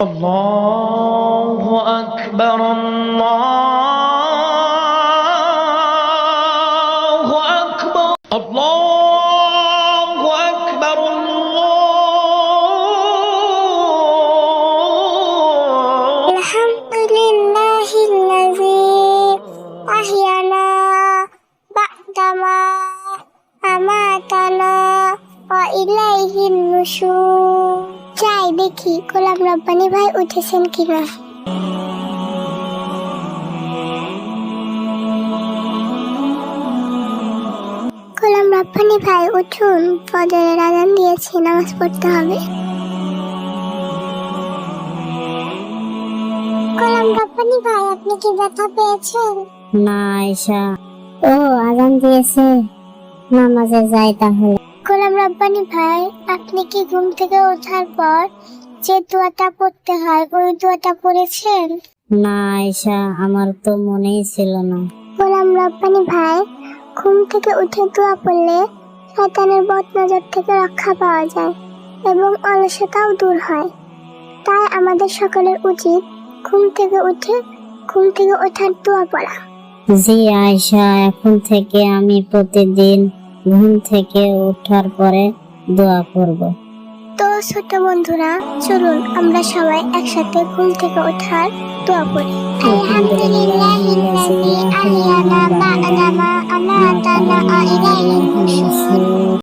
الله أكبر الله أكبر الله أكبر الله الحمد لله الذي أحيانا بعدما أماتنا وإليه النشور. দেখি গোলাম রব্বানি ভাই উঠেছেন কিনা। গোলাম রব্বানি ভাই উঠুন। ফজরের আজান দিয়েছে নামাজ পড়তে হবে। গোলাম রব্বানি ভাই আপনি কি ব্যথা পেয়েছেন? না ও আজান দিয়েছে। নামাজে যাই তাহলে। রব্বানি ভাই আপনি কি ঘুম থেকে ওঠার পর যে দোয়াটা পড়তে হয় ওই দোয়াটা পড়েছেন? না আয়সা আমার তো মনেই ছিল না। গোলাম রব্বানি ভাই ঘুম থেকে উঠে দোয়া পড়লে শয়তানের বদ নজর থেকে রক্ষা পাওয়া যায় এবং অলসতাও দূর হয়। তাই আমাদের সকলের উচিত ঘুম থেকে উঠে ঘুম থেকে ওঠার দোয়া পড়া। জি আয়সা এখন থেকে আমি প্রতিদিন ঘুম থেকে ওঠার পরে দোয়া করব। তো ছোট বন্ধুরা চলুন আমরা সবাই একসাথে ঘুম থেকে ওঠার দোয়া করি। আলহামদুলিল্লাহিল্লাযী আহইয়ানা বা'দামা আমাতানা ওয়া ইলাইহিন নুশুর